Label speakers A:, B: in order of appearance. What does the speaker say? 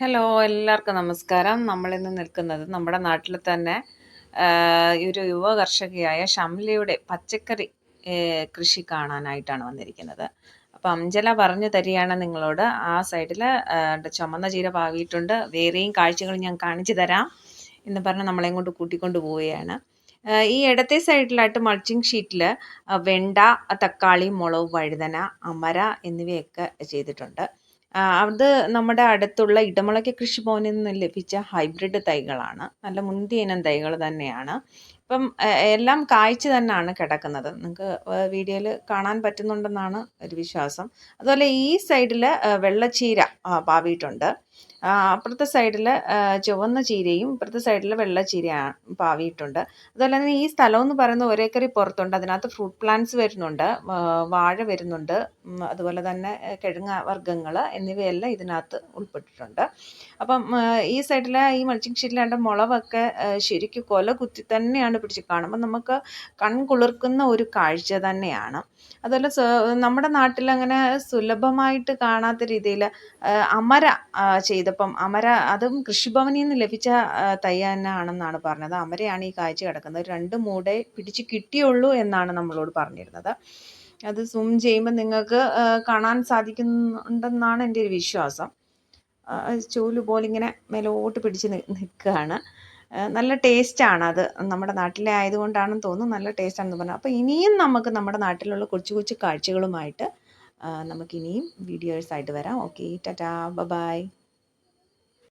A: Hello എല്ലാവർക്കും നമസ്കാരം. നമ്മളിന്ന് നിൽക്കുന്നത് നമ്മുടെ നാട്ടിൽ തന്നെ ഒരു യുവ കർഷകയായ ഷംലയുടെ പച്ചക്കറി കൃഷി കാണാനായിട്ടാണ് വന്നിരിക്കുന്നത്. അപ്പം അഞ്ജല പറഞ്ഞു തരികയാണ് നിങ്ങളോട്. ആ സൈഡിൽ ചുമന്ന ചീര പാകിയിട്ടുണ്ട്. വേറെയും കാഴ്ചകൾ ഞാൻ കാണിച്ചു തരാം എന്ന് പറഞ്ഞ് നമ്മളെയും കൊണ്ട് കൂട്ടിക്കൊണ്ട് പോവുകയാണ്. ഈ ഇടത്തെ സൈഡിലായിട്ട് മൾച്ചിങ് ഷീറ്റിൽ വെണ്ട തക്കാളി മുളക് വഴുതന അമര എന്നിവയൊക്കെ ചെയ്തിട്ടുണ്ട്. അത് നമ്മുടെ അടുത്തുള്ള ഇടമുളയ്ക്ക് കൃഷിഭവനിൽ നിന്ന് ലഭിച്ച ഹൈബ്രിഡ് തൈകളാണ്. നല്ല മുന്തിയ ഇനം തൈകൾ തന്നെയാണ്. ഇപ്പം എല്ലാം കാഴ്ച തന്നെയാണ് കിടക്കുന്നത്. നിങ്ങൾക്ക് വീഡിയോയിൽ കാണാൻ പറ്റുന്നുണ്ടെന്നാണ് ഒരു വിശ്വാസം. അതുപോലെ ഈ സൈഡിൽ വെള്ളച്ചീര പാവിയിട്ടുണ്ട്. അപ്പുറത്തെ സൈഡിൽ ചുവന്ന ചീരയും ഇപ്പുറത്തെ സൈഡിൽ വെള്ളച്ചീര പാവിയിട്ടുണ്ട്. അതുപോലെ തന്നെ ഈ സ്ഥലം എന്ന് പറയുന്നത് ഒരേക്കറി പുറത്തുണ്ട്. അതിനകത്ത് ഫ്രൂട്ട് പ്ലാന്റ്സ് വരുന്നുണ്ട് വാഴ വരുന്നുണ്ട് അതുപോലെ തന്നെ കിഴങ്ങ് വർഗങ്ങൾ എന്നിവയെല്ലാം ഇതിനകത്ത് ഉൾപ്പെട്ടിട്ടുണ്ട്. അപ്പം ഈ സൈഡിലെ ഈ മൾച്ചിങ് ഷീറ്റിലാണ്ട് മുളവൊക്കെ ശരിക്കും കൊല കുത്തി തന്നെയാണ് പിടിച്ച് കാണുമ്പോൾ നമുക്ക് കൺകുളിർക്കുന്ന ഒരു കാഴ്ച തന്നെയാണ്. അതുപോലെ നമ്മുടെ നാട്ടിൽ അങ്ങനെ സുലഭമായിട്ട് കാണാത്ത രീതിയിൽ അമര ചെയ്തപ്പം അമര അതും കൃഷിഭവനിൽ നിന്ന് ലഭിച്ച തൈ തന്നെ ആണെന്നാണ് പറഞ്ഞത്. അമരയാണ് ഈ കാഴ്ച കിടക്കുന്നത്. രണ്ട് മൂടെ പിടിച്ച് കിട്ടിയുള്ളൂ എന്നാണ് നമ്മളോട് പറഞ്ഞിരുന്നത്. അത് സൂം ചെയ്യുമ്പോൾ നിങ്ങൾക്ക് കാണാൻ സാധിക്കുന്നുണ്ടെന്നാണ് എന്റെ ഒരു വിശ്വാസം. ചൂൽ പോലെ ഇങ്ങനെ മേലോട്ട് പിടിച്ച് നിൽക്കുകയാണ് നല്ല ടേസ്റ്റാണ് അത്. നമ്മുടെ നാട്ടിലെ ആയതുകൊണ്ടാണെന്ന് തോന്നുന്നു നല്ല ടേസ്റ്റാണെന്ന് പറഞ്ഞു അപ്പോൾ ഇനിയും നമുക്ക് നമ്മുടെ നാട്ടിലുള്ള കൊച്ചു കൊച്ചു കാഴ്ചകളുമായിട്ട് നമുക്കിനിയും വീഡിയോസായിട്ട് വരാം. Okay tata bye